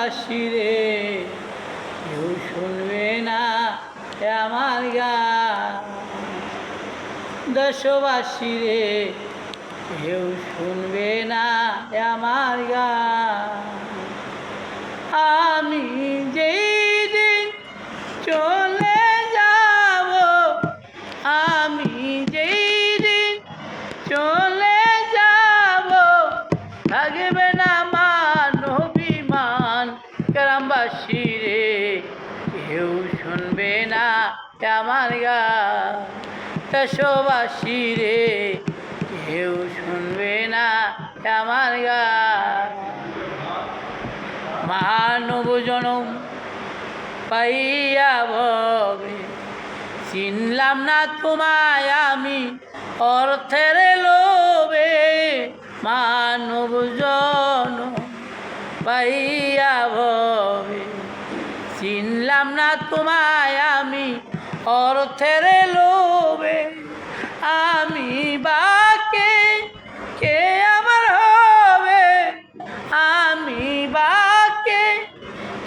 দেশবাসী রে। কেউ শুনবে না আমার গান। দেশবাসী রে, কেউ শুনবে না আমার গান। আমি যেই দিন চলে গ্রামবাসী রে, কেউ শুনবে না আমার গা। দেশবাসী রে, কেউ শুনবে না আমার গা। মানব জনম পাইয়া ভবে চিনলাম না তোমায় আমি অর্থের লোভে। মানব জন পাইয়া তোমায় আমি অর্থের লোভে, আমি বাকে কে আমার হবে? আমি বাকে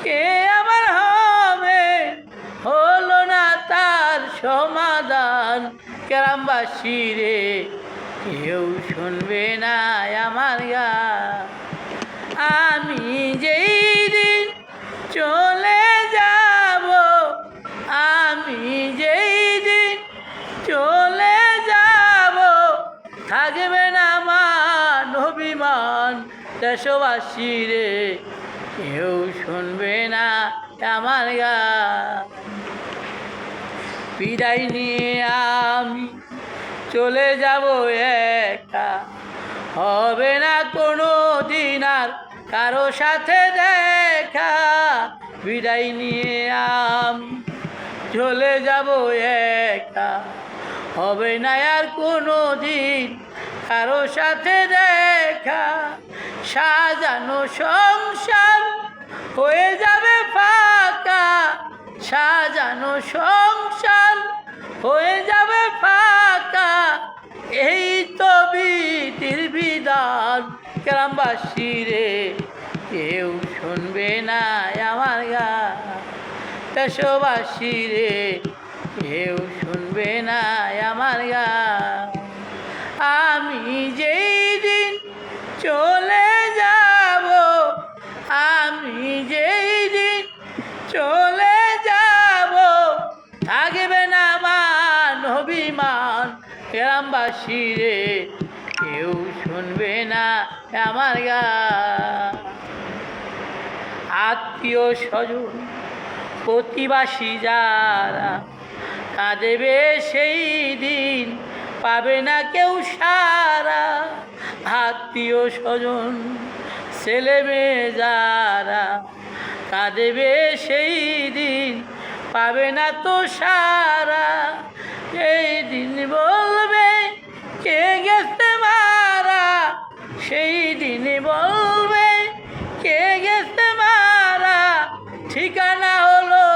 কে আমার হবে? হলো না তার সমাধান গ্রামবাসী রে, কেউ শুনবে না আমার গা। থাকবে না মান অভিমান দেশবাসী রে। কেউ শুনবে না আমার গা। বিদায় নিয়ে আমি চলে যাব একা। হবে না কোনো দিন আর কারও সাথে দেখা। বিদায় নিয়ে আমি চলে যাব একা। হবে না আর কোনো দিন কারও সাথে দেখা। সাজানো সংসার হয়ে যাবে ফাঁকা। সাজানো সংসার হয়ে যাবে ফাঁকা। এই তো বিধির বিধান গ্রামবাসী রে, কেউ শুনবে না আমার গা। দেশবাসী রে, কেউ শুনবে না চলে যাব। থাকবে না মান অভিমান। গ্রামবাসী রে, কেউ শুনবে না আমার গা। আত্মীয় স্বজন, প্রতিবাসী যারা, কাঁদেবে সেই দিন, পাবে না কেউ সারা। আত্মীয় স্বজন, ছেলে মেয়ে যারা কাঁদেবে সেই দিন, পাবে না তো সারা। এই দিন বলবে, কে গেছে মারা? সেই দিন বলবে, কে গেছে মারা? ঠিকানা হলো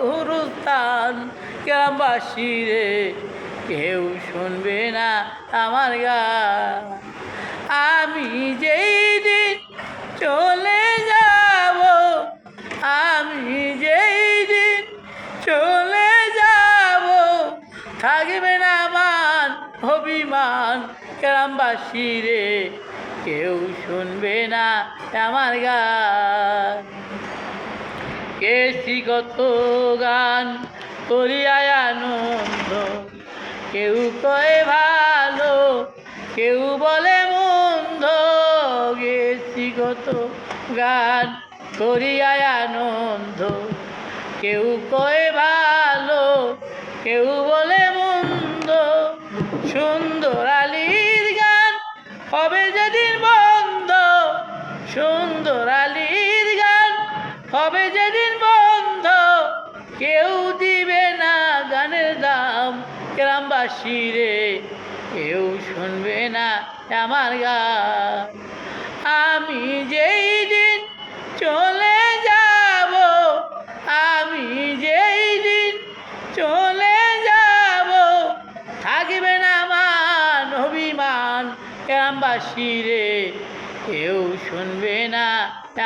গুরুস্থান, গ্রামবাসী রে, কেউ শুনবে না আমার গা আমি যেই দিন চলে থাকবে না মান, অভিমান, গ্রামবাসী রে, কেউ শুনবে না আমার গান। কেসিগত গান করিয়ায় আনন্দ? কেউ কয়ে ভালো, কেউ বলে মন্দ। গেছিগত গান করিয়ায় আনন্দ? কেউ কয়ে ভালো, কেউ বলে সুন্দর আলীর গান হবে যেদিন বন্ধ। সুন্দর আলীর গান হবে যেদিন বন্ধ। কেউ দিবে না গানের দাম গ্রামবাসী রে, কেউ শুনবে না আমার গান। আমি যেই দিন চলে যাব, আমি যেই গ্রামবাসী রে, কেউ শুনবে না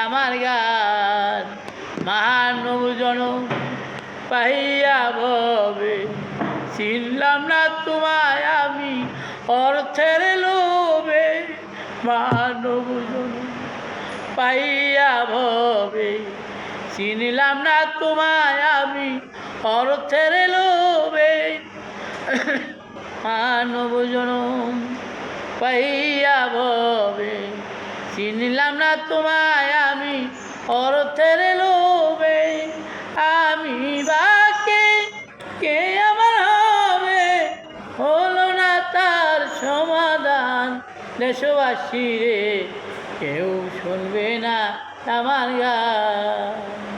আমার গান। জন পাইয়া ভবে, চিনলাম না তোমায় আমি অর্থের লোভে। মানব পাইয়া ভবে, চিনলাম না তোমায় আমি অর্থের লোভে। মানব পাইয়া ভবে চিনলাম না তোমায় আমি অর্থের লোভে। আমি বাকে কে আমার হবে? হলো না তার সমাধান। দেশবাসী রে, কেউ শুনবে না আমার গান।